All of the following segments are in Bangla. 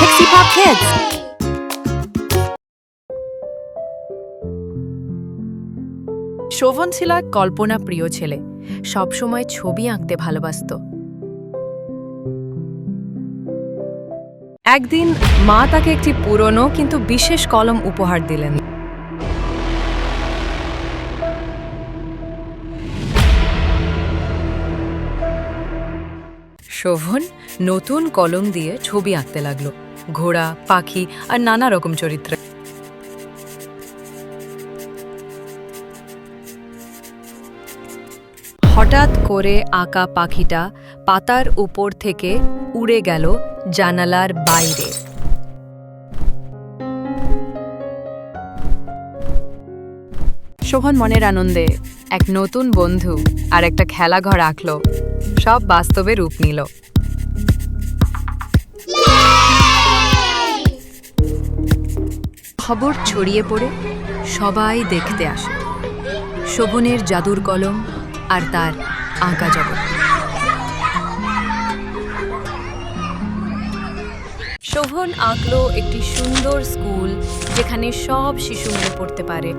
Pixie Pop Kids. শোভন ছিল কল্পনা প্রিয় ছেলে। সবসময় ছবি আঁকতে ভালোবাসত। একদিন মা তাকে একটি পুরনো কিন্তু বিশেষ কলম উপহার দিলেন। শোভন নতুন কলম দিয়ে ছবি আঁকতে লাগল। ঘোড়া, পাখি আর নানা রকম চরিত্রে। হঠাৎ করে আঁকা পাখিটা পাতার উপর থেকে উড়ে গেল জানালার বাইরে। শোভন মনের আনন্দে এক নতুন বন্ধু আর একটা খেলাঘর আঁকল, সব বাস্তবে রূপ নিল। খবর ছড়িয়ে পড়ে, সবাই দেখতে আসে। শোভনের জাদুর কলম আর তার আঁকা জগৎ। শোভন আঁকলো একটি সুন্দর স্কুল যেখানে সব শিশু মিলে পড়তে পারে।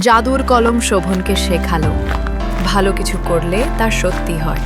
জাদুর কলম শোভনকে শেখালো। ভালো কিছু করলে তার সত্যি হয়।